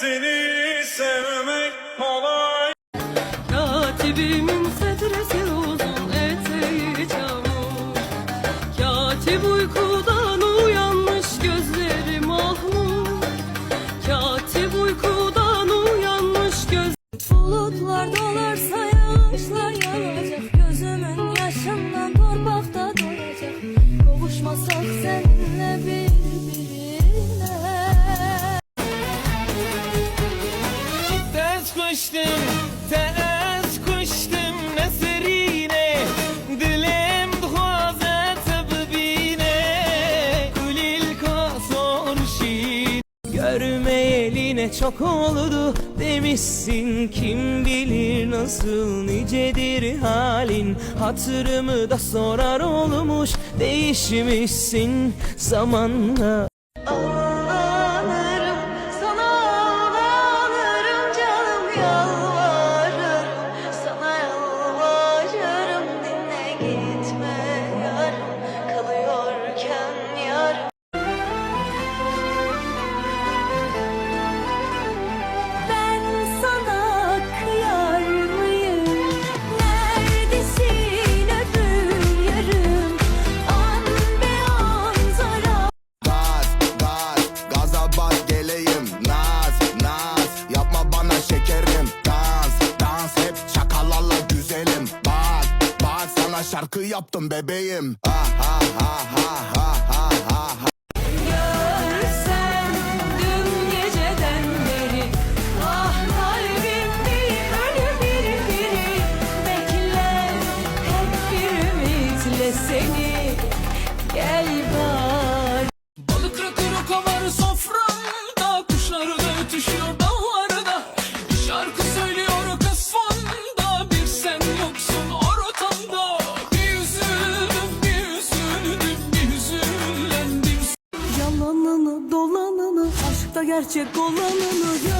seni sevmek kolay. Katibimin setresi uzun eteği çamur. Katip uykudan uyanmış gözleri mahmur Katip uykudan uyanmış göz Bulutlar dolarsa yağışlar yağacak. Gözümün yaşından torpakta dolacak Kavuşmasak seninle ne çok oldu demişsin. Kim bilir nasıl nicedir halin? Hatırımı da sorar olmuş Değişmişsin zamanla. Ağlanırım sana ağlanırım canım yalvarırım. Sana yalvarırım dinle gitme güzelim. Bak, bak sana şarkı yaptım bebeğim. Ha ha ha ha ha ha ha gerçek olanını görmedim